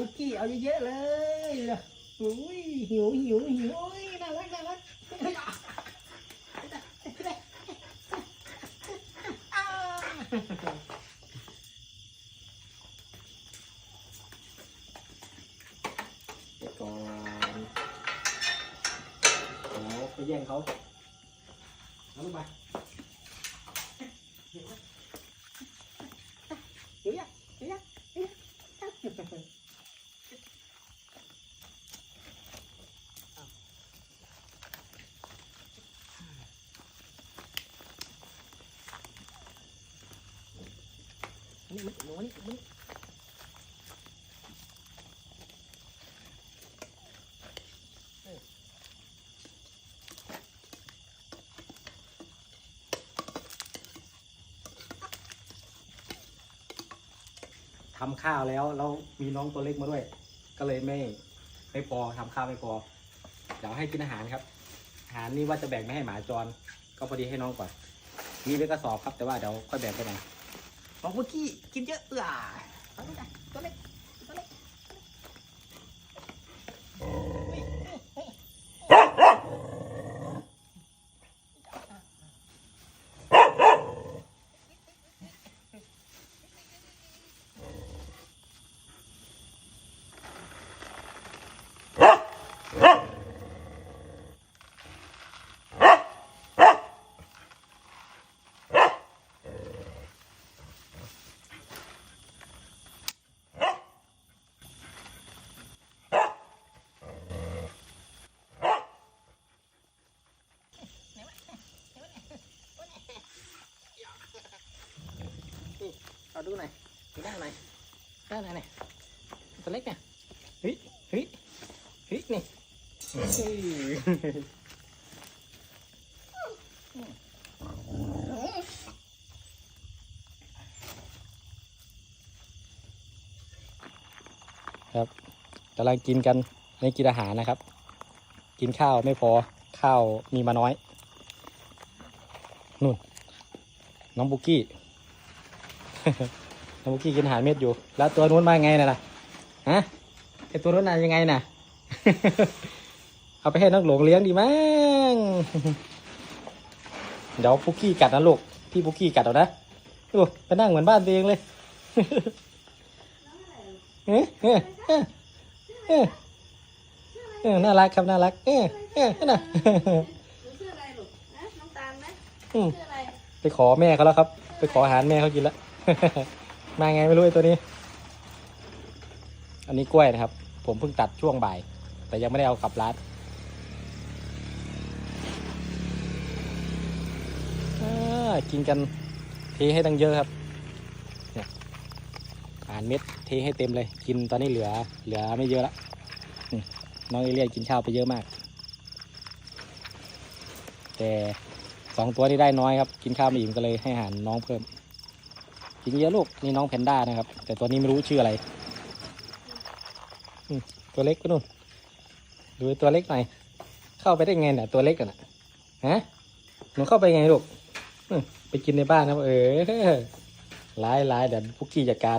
ปุกกี้เอาเยอะๆเลยอุ้ยหิวหิวหิวโอ้ยน่ารักน่ารักอ้าวเดี๋ยวก่อนเดี๋ยวไปแย่งเขาเอาลูกไปเดี๋ยวนะเดี๋ยวยังเดี๋ยวยังเดี๋ยวยัง นี่มันหนูนี่มันทำข้าวแล้วแล้วมีน้องตัวเล็กมาด้วย ก็เลยไม่ไม่พอทำข้าวไม่พอ เดี๋ยวให้กินอาหารครับ อาหารนี่ว่าจะแบ่งไม่ให้หมาจร ก็พอดีให้น้องก่อน มีไว้กระสอบครับแต่ว่าเดี๋ยวค่อยแบ่งไปหน่อย บอกเมื่อกี้กินเยอะเออเอาลูกอะตัวเล็กตัวเล็กเอา ดูหน่อยดูด้านหนด้านไหนเนี่ยตัวเล็กเนี่ยเฮ้ยเฮ้ยเฮ้ยนี่เฮ้ยครับกำลังกินกันไม่กินอาหารนะครับ กินข้าวไม่พอข้าวมีมาน้อยนู่นน้องบุกี้ กี้น้องบุกกี้กินอาหารเม็ดอยู่ แล้วตัวนู้นมาไงน่ะล่ะฮะไอตัวนู้นน่ะยังไงน่ะ เอาไปให้น้องหลงเลี้ยงดีมั้งเดี๋ยวปุกกี้กัดนะลูกพี่ปุกกี้กัดเอานะดูไปนั่งเหมือนบ้านตัวเองเลยเฮ้ยเฮ้ยเฮ้ยเฮ้ยเฮ้ยน่ารักครับน่ารักเฮ้ยเฮ้ยน่ะหนูชื่ออะไรลูกนะน้องตาลนะอืมชื่ออะไรไปขอแม่เขาแล้วครับ ไปขออาหารแม่เขากินแล้ว มาไงไม่รู้ไอ้ตัวนี้ อันนี้กล้วยนะครับ ผมเพิ่งตัดช่วงบ่าย แต่ยังไม่ได้เอากลับร้านกินกันเทให้ตั้งเยอะครับเนี่ยอาหารเม็ดเทให้เต็มเลย กินตอนนี้เหลือ เหลือไม่เยอะละน้องเอเลียนกินข้าวไปเยอะมาก แต่สองตัวนี้ได้น้อยครับ กินข้าวไม่อิ่มก็เลยให้อาหารน้องเพิ่ม สิงเยอะลูกนี่น้องแพนด้านะครับ แต่ตัวนี้ไม่รู้ชื่ออะไรตัวเล็กก็นู่นดูตัวเล็กหน่อยเข้าไปได้ไงเนี่ยตัวเล็กกันน่ะฮะหนูเข้าไปไงลูกไปกินในบ้านนะเออร้ายร้ายเดี๋ยวพุกกี้จัดการ